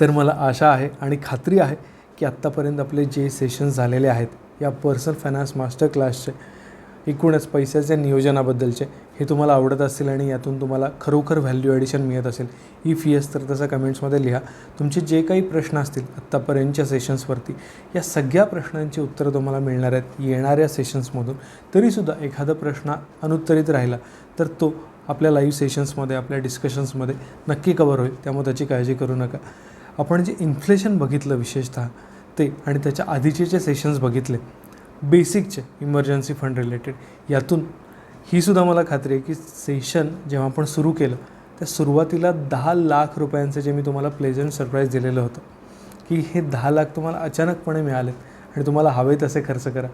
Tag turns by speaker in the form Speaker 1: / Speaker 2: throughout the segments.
Speaker 1: तर मला आशा आहे आणि खात्री आहे की आत्तापर्यंत आपले जे सेशन्स झालेले आहेत या पर्सनल फायनान्स मास्टर क्लासचे एकूणच पैशाच्या नियोजनाबद्दलचे हे तुम्हाला आवडत असतील आणि यातून तुम्हाला खरोखर व्हॅल्यू ॲडिशन मिळत असेल इफ येस तर तसं कमेंट्समध्ये लिहा. तुमचे जे काही प्रश्न असतील आत्तापर्यंतच्या सेशन्सवरती या सगळ्या प्रश्नांची उत्तरं तुम्हाला मिळणार आहेत येणाऱ्या सेशन्समधून तरीसुद्धा एखादा प्रश्न अनुत्तरित राहिला तर तो आपल्या लाईव्ह सेशन्समध्ये आपल्या डिस्कशन्समध्ये नक्की कवर होईल. त्यामुळे त्याची काळजी करू नका. आपण जे इन्फ्लेशन बघितलं विशेषतः ते आणि त्याच्या आधीचे जे सेशन्स बघितले बेसिकचे इमर्जन्सी फंड रिलेटेड यातून ही सुद्धा मला खात्री आहे की सेशन जेव्हा आपण सुरू केलं त्या सुरुवातीला दहा लाख रुपयांचं जे मी तुम्हाला प्लेझंट सरप्राईज दिलेलं होतं की हे दहा लाख तुम्हाला अचानकपणे मिळालेत आणि तुम्हाला हवे तसे खर्च करा.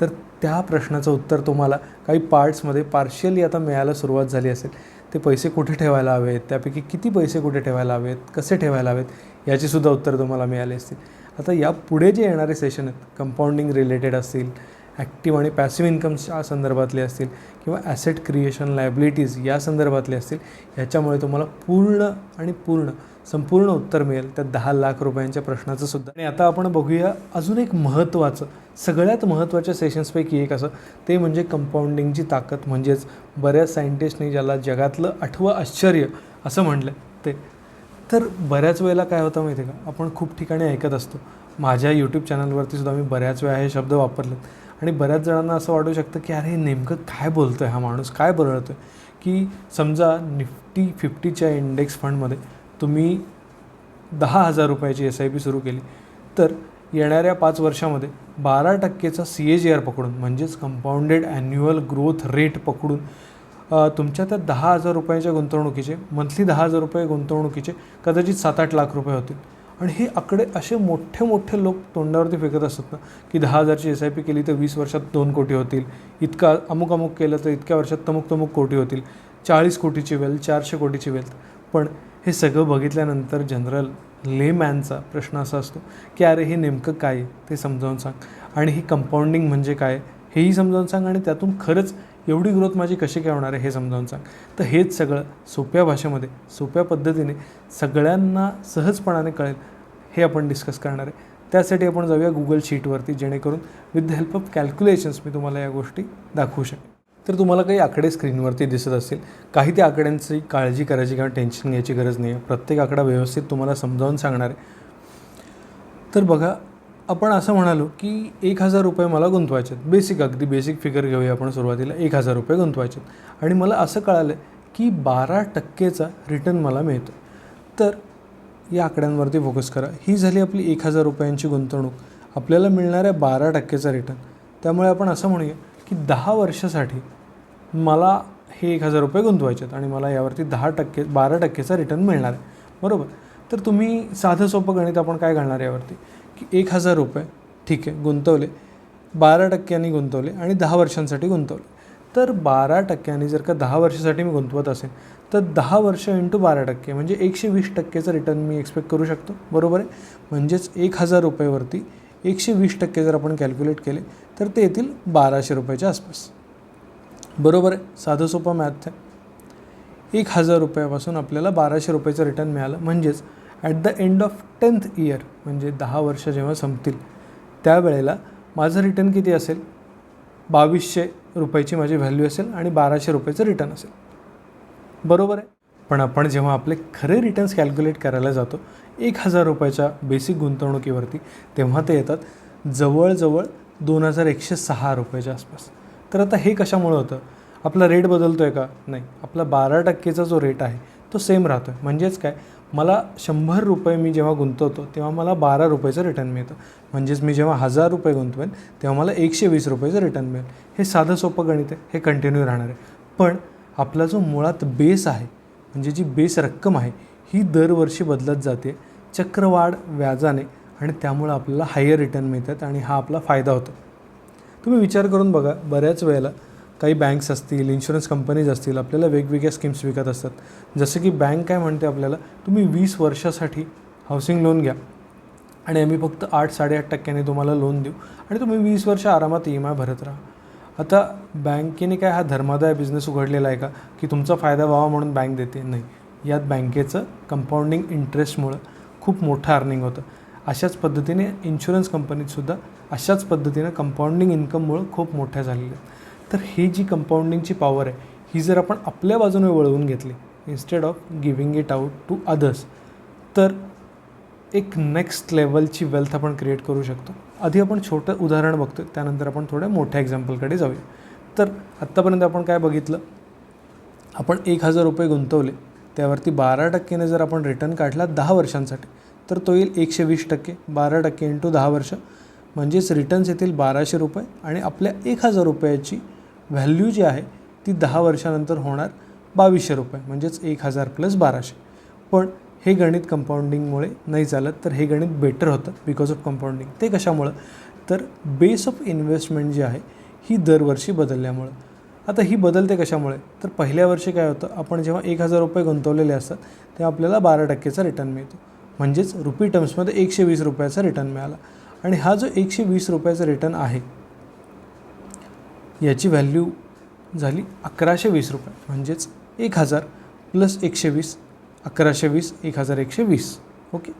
Speaker 1: तर त्या प्रश्नाचं उत्तर तुम्हाला काही पार्ट्समध्ये पार्शियली आता मिळायला सुरुवात झाली असेल. ते पैसे कुठे ठेवायला हवेत? त्यापैकी किती पैसे कुठे ठेवायला हवेत? कसे ठेवायला हवेत? याचीसुद्धा उत्तर तुम्हाला मिळाली असतील. आता या पुढे जे येणारे सेशन आहेत कंपाऊंडिंग रिलेटेड असतील ॲक्टिव्ह आणि पॅसिव्ह इन्कमच्या संदर्भातले असतील किंवा ॲसेट क्रिएशन लायबिलिटीज या संदर्भातले असतील ह्याच्यामुळे तुम्हाला पूर्ण आणि पूर्ण संपूर्ण उत्तर मिळेल त्या दहा लाख रुपयांच्या प्रश्नाचं सुद्धा. आणि आता आपण बघूया अजून एक महत्त्वाचं सगळ्यात महत्त्वाच्या सेशन्सपैकी एक असं ते म्हणजे कंपाऊंडिंगची ताकद. म्हणजेच बऱ्याच सायंटिस्टनी ज्याला जगातलं आठवं आश्चर्य असं म्हटलं ते तर बऱ्याच वेळेला काय होतं माहिती आहे का? आपण खूप ठिकाणी ऐकत असतो. माझ्या यूट्यूब चॅनलवरती सुद्धा मी बऱ्याच वेळा हे शब्द वापरलेत. आणि बऱ्याच जणांना असं वाटू शकतं की अरे हे नेमकं काय बोलतो आहे हा माणूस? काय बरळतो आहे की समजा निफ्टी फिफ्टीच्या इंडेक्स फंडमध्ये तुम्ही दहा हजार रुपयाची एस आय पी सुरू केली. तर येणाऱ्या पाच वर्षामध्ये बारा टक्केचा सी ए जी आर पकडून म्हणजेच कंपाऊंडेड ॲन्युअल ग्रोथ रेट पकडून तुमच्या त्या दहा हजार रुपयाच्या गुंतवणुकीचे मंथली दहा हजार रुपये गुंतवणुकीचे कदाचित सात आठ लाख रुपये होतील. आणि हे आकडे असे मोठे मोठे लोक तोंडावरती फेकत असतात ना की दहा हजारची एस आय पी केली तर वीस वर्षात दोन कोटी होतील. इतका अमुक अमुक केलं तर इतक्या वर्षात तमुक तमुक कोटी होतील. चाळीस कोटीची वेल्थ चारशे कोटीची वेल्थ पण हे सगळं बघितल्यानंतर जनरल लेमॅनचा प्रश्न असा असतो की अरे हे नेमकं काय आहे? ते समजावून सांग. आणि ही कंपाऊंडिंग म्हणजे काय? हेही समजावून सांग आणि त्यातून खरंच एवढी ग्रोथ माझी कशी काय होणार आहे हे समजावून सांग. तर हेच सगळं सोप्या भाषेमध्ये सोप्या पद्धतीने सगळ्यांना सहजपणाने कळेल हे आपण डिस्कस करणार आहे. त्यासाठी आपण जाऊया गुगल शीटवरती जेणेकरून with the help of calculations मी तुम्हाला या गोष्टी दाखवू शकेन. तर तुम्हाला काही आकडे स्क्रीनवरती दिसत असतील. काही त्या आकड्यांची काळजी करायची किंवा टेन्शन घ्यायची गरज नाही आहे प्रत्येक आकडा व्यवस्थित तुम्हाला समजावून सांगणार आहे. तर बघा आपण असं म्हणालो की एक हजार रुपये मला गुंतवायचे आहेत. बेसिक अगदी बेसिक फिगर घेऊया आपण सुरुवातीला. एक हजार रुपये गुंतवायचे आहेत. आणि मला असं कळालं की बारा टक्केचा रिटर्न मला मिळतो तर या आकड्यांवरती फोकस करा. ही झाली आपली एक हजार रुपयांची गुंतवणूक. आपल्याला मिळणाऱ्या बारा टक्केचा रिटर्न त्यामुळे आपण असं म्हणूया की दहा वर्षासाठी मला हे एक हजार रुपये गुंतवायचे आहेत आणि मला यावरती दहा टक्के बारा टक्केचा रिटर्न मिळणार आहे. बरोबर? तर तुम्ही साधं सोपं गणित आपण काय घालणार यावरती? की एक हजार रुपये. ठीक आहे गुंतवले. बारा टक्क्यांनी गुंतवले आणि दहा वर्षांसाठी गुंतवले. तर बारा टक्क्यांनी जर का दहा वर्षासाठी मी गुंतवत असेल तर दहा वर्ष इंटू बारा टक्के म्हणजे एकशे वीस टक्केचं रिटर्न मी एक्सपेक्ट करू शकतो. बरोबर आहे? म्हणजेच एक हजार रुपयेवरती एकशे वीस टक्के जर आपण कॅल्क्युलेट केले तर ते येतील बाराशे रुपयाच्या आसपास. बरोबर आहे? साधं सोपं मॅथ आहे. एक हजार रुपयापासून आपल्याला बाराशे रुपयाचं रिटर्न मिळालं. म्हणजेच at the end of tenth year म्हणजे दहा वर्ष जेव्हा संपतील त्यावेळेला माझं रिटर्न किती असेल? बावीसशे रुपयाची माझी व्हॅल्यू असेल आणि बाराशे रुपयाचं रिटर्न असेल. बरोबर आहे? पण आपण जेव्हा आपले खरे रिटर्न्स कॅल्क्युलेट करायला जातो एक हजार रुपयाच्या बेसिक गुंतवणुकीवरती तेव्हा ते येतात जवळजवळ दोन हजार एकशे सहा रुपयाच्या आसपास. तर आता हे कशामुळं होतं? आपला रेट बदलतो आहे का? नाही. आपला बारा टक्केचा जो रेट आहे तो सेम राहतो आहे म्हणजेच काय? मला शंभर रुपये मी जेव्हा गुंतवतो तेव्हा मला बारा रुपयाचं रिटर्न मिळतं. म्हणजेच मी जेव्हा हजार रुपये गुंतवेन तेव्हा मला एकशे वीस रुपयाचं रिटर्न मिळेल. हे साधं सोपं गणित आहे हे कंटिन्यू राहणार आहे. पण आपला जो मुळात बेस आहे म्हणजे जी बेस रक्कम आहे ही दरवर्षी बदलत जाते चक्रवाढ व्याजाने आणि त्यामुळं आपल्याला हायर रिटर्न मिळतात आणि हा आपला फायदा होतो. तुम्ही विचार करून बघा बऱ्याच वेळेला काही बँक्स असतील इन्शुरन्स कंपनीज असतील आपल्याला वेगवेगळ्या स्कीम्स विकत असतात. जसं की बँक काय म्हणते आपल्याला तुम्ही वीस वर्षासाठी हाऊसिंग लोन घ्या आणि आम्ही फक्त आठ साडेआठ टक्क्याने तुम्हाला लोन देऊ आणि तुम्ही वीस वर्ष आरामात ई एम आय भरत राहा. आता बँकेने काय हा धर्मादाय बिझनेस उघडलेला आहे का की तुमचा फायदा व्हावा म्हणून बँक देते? नाही. यात बँकेचं कंपाऊंडिंग इंटरेस्टमुळं खूप मोठं अर्निंग होतं. अशाच पद्धतीने इन्शुरन्स कंपनीतसुद्धा अशाच पद्धतीनं कंपाऊंडिंग इन्कममुळं खूप मोठ्या झालेल्या आहेत. तर ही जी कंपाऊंडिंगची पॉवर आहे ही जर आपण आपल्या बाजूने वळवून घेतली instead of giving it out to others तर एक नेक्स्ट लेवलची वेल्थ आपण क्रिएट करू शकतो. आधी आपण छोटं उदाहरण बघतो त्यानंतर आपण थोड्या मोठ्या एक्झाम्पलकडे जाऊया. तर आत्तापर्यंत आपण काय बघितलं? आपण एक हजार रुपये गुंतवले त्यावरती बारा टक्केने जर आपण रिटर्न काढला दहा वर्षांसाठी तर तो येईल एकशे वीस टक्के बारा टक्के इंटू दहा वर्ष. म्हणजेच रिटर्न्स येतील बाराशे रुपये आणि आपल्या एक हजार रुपयाची व्हॅल्यू जी आहे ती दहा वर्षानंतर होणार बावीसशे रुपये म्हणजेच एक हजार प्लस बाराशे. पण हे गणित कंपाऊंडिंगमुळे नाही चालत तर हे गणित बेटर होतं बिकॉज ऑफ कंपाऊंडिंग ते कशामुळं? तर बेस ऑफ इन्व्हेस्टमेंट जी आहे ही दरवर्षी बदलल्यामुळं. आता ही बदलते कशामुळे? तर पहिल्या वर्षी काय होतं आपण जेव्हा एक हजार रुपये गुंतवलेले असतात तेव्हा आपल्याला बारा टक्केचा रिटर्न मिळतो. म्हणजेच रुपी टर्म्समध्ये एकशे वीस रुपयाचा रिटर्न मिळाला. आणि हा जो एकशे वीस रुपयाचा रिटर्न आहे याची व्हॅल्यू झाली अकराशे वीस रुपये. म्हणजेच एक हजार प्लस एकशे वीस अकराशे वीस एक हजार एकशे वीस. ओके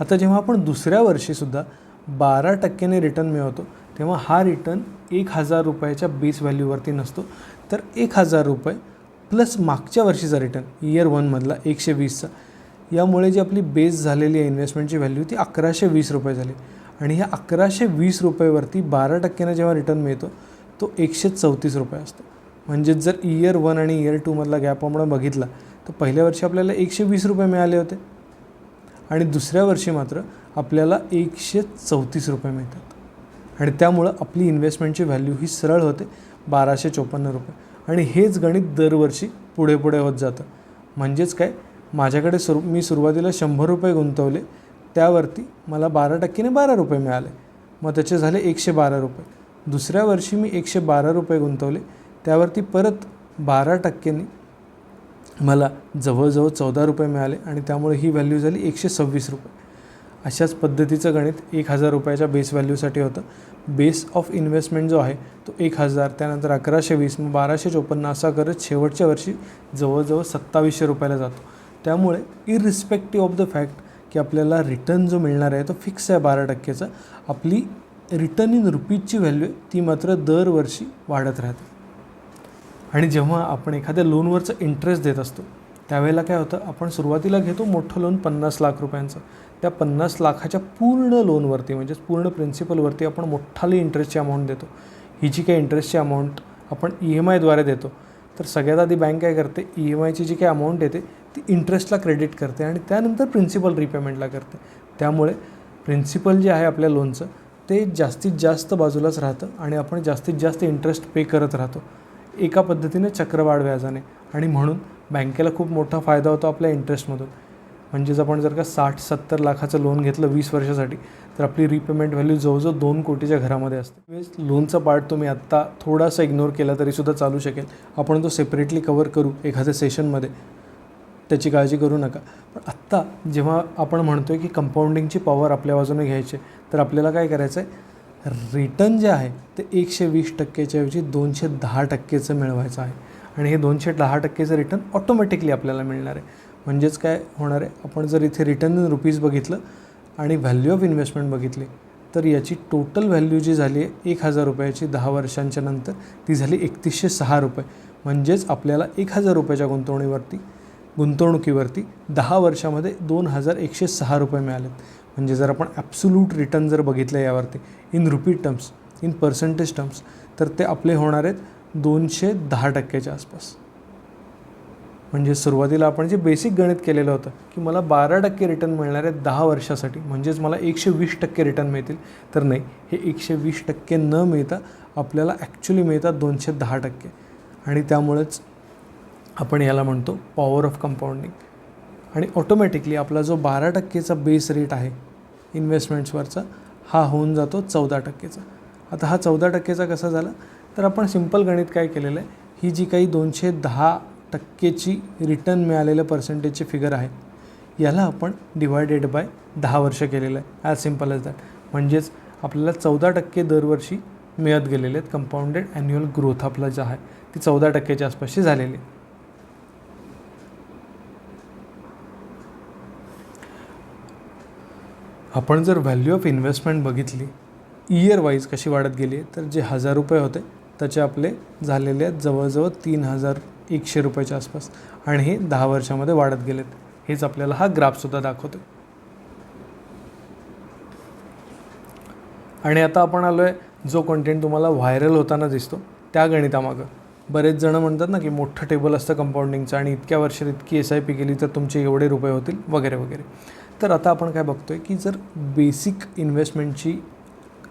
Speaker 1: आता जेव्हा आपण दुसऱ्या वर्षीसुद्धा बारा टक्क्याने रिटर्न मिळवतो तेव्हा हा रिटर्न एक हजार रुपयाच्या बेस व्हॅल्यूवरती नसतो. तर एक हजार रुपये प्लस मागच्या वर्षीचा रिटर्न इयर वनमधला एकशे वीसचा यामुळे जी आपली बेस झालेली आहे इन्व्हेस्टमेंटची व्हॅल्यू ती अकराशे वीस रुपये झाली. आणि ह्या अकराशे वीस रुपयेवरती बारा टक्क्यानं जेव्हा रिटर्न मिळतो तो एकशे चौतीस रुपये असतो. म्हणजेच जर इयर वन आणि इयर टूमधला गॅप आपण बघितला तर पहिल्या वर्षी आपल्याला एकशे वीस रुपये मिळाले होते. आणि दुसऱ्या वर्षी मात्र आपल्याला एकशे चौतीस रुपये मिळतात. आणि त्यामुळं आपली इन्व्हेस्टमेंटची व्हॅल्यू ही सरळ होते बाराशे चोपन्न रुपये. आणि हेच गणित दरवर्षी पुढे पुढे होत जातं. म्हणजेच काय? माझ्याकडे सुरू मी सुरुवातीला शंभर रुपये गुंतवले त्यावरती मला बारा टक्केने बारा रुपये मिळाले. मग त्याचे झाले एकशे बारा रुपये. दुसऱ्या वर्षी मी एकशे बारा रुपये गुंतवले. त्यावरती परत बारा टक्क्यांनी मला जवळजवळ चौदा रुपये मिळाले आणि त्यामुळे ही व्हॅल्यू झाली एकशे सव्वीस रुपये. अशाच पद्धतीचं गणित एक हजार रुपयाच्या बेस व्हॅल्यूसाठी होतं. बेस ऑफ इन्व्हेस्टमेंट जो आहे तो एक हजार त्यानंतर अकराशे वीस मग बाराशे चोपन्न असा करत शेवटच्या वर्षी जवळजवळ सत्तावीसशे रुपयाला जातो. त्यामुळे इरिस्पेक्टिव्ह ऑफ द फॅक्ट की आपल्याला रिटर्न जो मिळणार आहे तो फिक्स आहे बारा टक्केचा आपली रिटर्न इन रुपीजची व्हॅल्यू ती मात्र दरवर्षी वाढत राहते. आणि जेव्हा आपण एखाद्या लोनवरचं इंटरेस्ट देत असतो त्यावेळेला काय होतं आपण सुरुवातीला घेतो मोठं लोन पन्नास लाख रुपयांचं. त्या पन्नास लाखाच्या पूर्ण लोनवरती म्हणजेच पूर्ण प्रिन्सिपलवरती आपण मोठाली इंटरेस्टची अमाऊंट देतो. ही जी काही इंटरेस्टची अमाऊंट आपण ई एम आयद्वारे देतो. तर सगळ्यात आधी बँक काय करते ई एम आयची जी काही अमाऊंट येते ती इंटरेस्टला क्रेडिट करते आणि त्यानंतर प्रिन्सिपल रिपेमेंटला करते. त्यामुळे प्रिन्सिपल जे आहे आपल्या लोनचं ते जास्तीत जास्त बाजूलाच राहतं आणि आपण जास्तीत जास्त इंटरेस्ट पे करत राहतो. एका पद्धतीने चक्रवाढ व्याजाने. आणि म्हणून बँकेला खूप मोठा फायदा होतो आपल्या इंटरेस्टमधून म्हणजेच आपण जर का साठ सत्तर लाखाचं लोन घेतलं वीस वर्षासाठी तर आपली रिपेमेंट व्हॅल्यू जवळजवळ दोन कोटीच्या घरामध्ये असते. लोनचा पार्ट तुम्ही आत्ता थोडासा इग्नोर केला तरीसुद्धा चालू शकेल. आपण तो सेपरेटली कवर करू एखाद्या सेशनमध्ये त्याची काळजी करू नका. पण आत्ता जेव्हा आपण म्हणतो आहे की कंपाऊंडिंगची पॉवर आपल्या बाजूने घ्यायची तर आपल्याला काय करायचं आहे रिटर्न जे आहे ते एकशे वीस टक्केच्याऐवजी दोनशे दहा टक्केचं मिळवायचं आहे. आणि हे दोनशे दहा टक्केचं रिटर्न ऑटोमॅटिकली आपल्याला मिळणार आहे. म्हणजेच काय होणार आहे? आपण जर इथे रिटर्न इन रुपीज बघितलं आणि व्हॅल्यू ऑफ इन्व्हेस्टमेंट बघितली तर याची टोटल व्हॅल्यू जी झाली आहे एक हजार रुपयाची दहा वर्षांच्या नंतर ती झाली एकतीसशे सहा रुपये. म्हणजेच आपल्याला एक हजार रुपयाच्या गुंतवणुकीवरती गुंतवणुकीवरती दहा वर्षामध्ये दोन हजार एकशे सहा रुपये मिळालेत. म्हणजे जर आपण ॲब्सोल्यूट रिटर्न जर बघितलं यावरती in rupee terms in percentage terms तर ते आपले होणार आहेत दोनशे दहा टक्क्याच्या आसपास. म्हणजे सुरुवातीला आपण जे बेसिक गणित केलेलं होतं की मला बारा टक्के रिटर्न मिळणार आहे दहा वर्षासाठी म्हणजेच मला एकशे वीस टक्के रिटर्न मिळतील तर नाही हे एकशे वीस टक्के न मिळता आपल्याला ॲक्च्युली मिळतात दोनशे दहा टक्के. आणि त्यामुळेच आपण याला म्हणतो पॉवर ऑफ कंपाऊंडिंग आणि ऑटोमॅटिकली आपला जो बारा टक्केचा बेस रेट आहे इन्व्हेस्टमेंट्सवरचा हा होऊन जातो चौदा टक्केचा. आता हा चौदा टक्केचा कसा झाला? तर आपण सिंपल गणित काय केलेलं आहे? ही जी काही दोनशे दहा टक्केची रिटर्न मिळालेलं पर्सेंटेजची फिगर आहे याला आपण डिवायडेड बाय दहा वर्ष केलेलं आहे. ॲज सिंपल एज दॅट म्हणजेच आपल्याला चौदा टक्के दरवर्षी मिळत गेलेले आहेत कंपाऊंडेड ॲन्युअल ग्रोथ आपला जो आहे ती चौदा टक्क्याच्या आसपासची झालेली आहे. आपण जर व्हॅल्यू ऑफ इन्व्हेस्टमेंट बघितली इयर वाईज कशी वाढत गेली आहे तर जे हजार रुपये होते त्याचे आपले झालेले आहेत जवळजवळ तीन हजार एकशे रुपयाच्या आसपास. आणि हे दहा वर्षामध्ये वाढत गेलेत. हेच आपल्याला हा ग्राफसुद्धा दाखवतो आणि आता आपण आलो आहे जो कंटेंट तुम्हाला व्हायरल होताना दिसतो त्या गणितामागं. बरेच जणं म्हणतात ना की मोठं टेबल असतं कंपाऊंडिंगचं आणि इतक्या वर्षात इतकी एस आय पी केली तर तुमचे एवढे रुपये होतील वगैरे वगैरे. तर आता आपण काय बघतो आहे की जर बेसिक इन्व्हेस्टमेंटची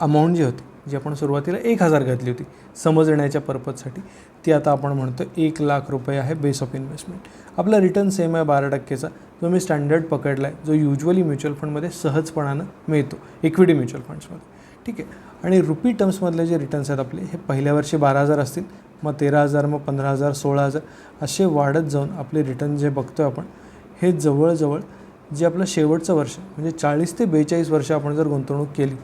Speaker 1: अमाऊंट जी होती जी आपण सुरुवातीला एक हजार घातली होती समजण्याच्या पर्पजसाठी ती आता आपण म्हणतो एक लाख रुपये आहे बेस ऑफ इन्व्हेस्टमेंट आपला रिटर्न सेम आहे बारा टक्केचा जो मी स्टँडर्ड पकडला आहे जो युजली म्युच्युअल फंडमध्ये सहजपणानं मिळतो इक्विटी म्युच्युअल फंड्समध्ये ठीक आहे? आणि रुपी टर्म्समधले जे रिटर्न्स आहेत आपले हे पहिल्या वर्षी बारा हजार असतील मग तेरा हजार मग पंधरा हजार सोळा हजार असे वाढत जाऊन आपले रिटर्न जे बघतो आहे आपण हे जवळजवळ जे आपलं शेवटचं वर्ष म्हणजे चाळीस ते बेचाळीस वर्ष आपण जर गुंतवणूक केली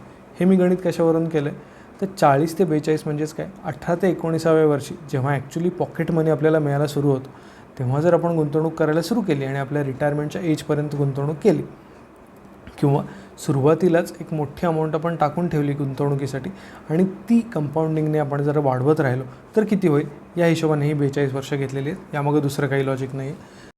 Speaker 1: हे मी गणित कशावरून केलं आहे तर चाळीस ते बेचाळीस म्हणजेच काय? अठरा ते एकोणीसाव्या वर्षी जेव्हा ॲक्च्युली पॉकेट मनी आपल्याला मिळायला सुरू होतो तेव्हा जर आपण गुंतवणूक करायला सुरू केली आणि आपल्या रिटायरमेंटच्या एजपर्यंत गुंतवणूक केली किंवा सुरुवातीलाच एक मोठी अमाऊंट आपण टाकून ठेवली गुंतवणुकीसाठी आणि ती कंपाऊंडिंगने आपण जर वाढवत राहिलो तर किती होईल? या हिशोबाने ही बेचाळीस वर्ष घेतलेली आहेत. यामागं दुसरं काही लॉजिक नाही आहे